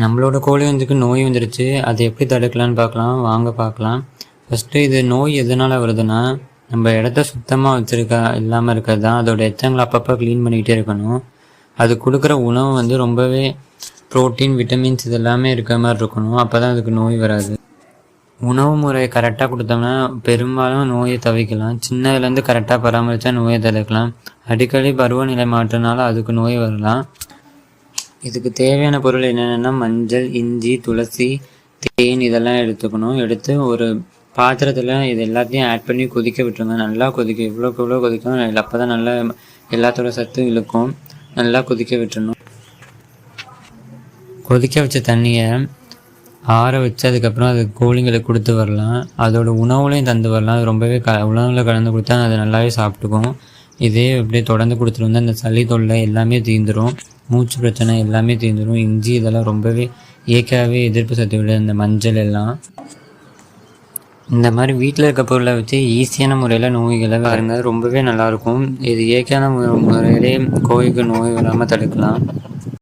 நம்மளோட கோழி நோய் வந்துருச்சு. அதை எப்படி தடுக்கலான்னு பார்க்கலாம். வாங்க பார்க்கலாம். ஃபஸ்ட்டு இது நோய் எதனால் வருதுன்னா நம்ம இடத்த சுத்தமாக வச்சுருக்க இல்லாமல் இருக்கிறது தான் அதோட எச்சங்களை அப்பப்போ க்ளீன் பண்ணிக்கிட்டே இருக்கணும். அது கொடுக்குற உணவு வந்து ரொம்பவே ப்ரோட்டீன் விட்டமின்ஸ் இது எல்லாமே இருக்கிற மாதிரி இருக்கணும். அப்போ தான் அதுக்கு நோய் வராது. உணவு முறையை கரெக்டாக கொடுத்தோம்னா பெரும்பாலும் நோயை தவிக்கலாம் சின்னதுலேருந்து கரெக்டாக பராமரித்தா நோயை தடுக்கலாம். அடிக்கடி பருவநிலை மாற்றனால அதுக்கு நோய் வரலாம். இதுக்கு தேவையான பொருள் என்னென்னா மஞ்சள் இஞ்சி துளசி தேன் இதெல்லாம் எடுத்துக்கணும். எடுத்து ஒரு பாத்திரத்தில் இது எல்லாத்தையும் ஆட் பண்ணி கொதிக்க விட்டுருங்க. நல்லா கொதிக்க இவ்வளோக்கு எவ்வளோ கொதிக்கும் அப்போ தான் நல்லா எல்லாத்தோட சத்தும் இழுக்கும். நல்லா கொதிக்க விட்டுறணும். கொதிக்க வச்ச தண்ணியை ஆற வச்சு அதுக்கப்புறம் அது கோழிங்களுக்கு கொடுத்து வரலாம். அதோட உணவுலையும் தந்து வரலாம். அது ரொம்பவே க உணவில் கலந்து கொடுத்தா அது நல்லாவே சாப்பிட்டுக்கும். இதே அப்படியே தொடர்ந்து கொடுத்துட்டு வந்து அந்த சளி தொல்லை எல்லாமே தீந்துடும் மூச்சு பிரச்சனை எல்லாமே தீர்ந்துடும் இஞ்சி இதெல்லாம் ரொம்பவே இயற்கையாகவே எதிர்ப்பு சக்தி உள்ள இந்த மஞ்சள் எல்லாம். இந்த மாதிரி வீட்டில் இருக்க பொருளை வச்சு ஈஸியான முறையில் நோய்களை பாருங்க ரொம்பவே நல்லாயிருக்கும் இது இயற்கையான முறையிலே கோவிக்கு நோய் வராமல் தடுக்கலாம்.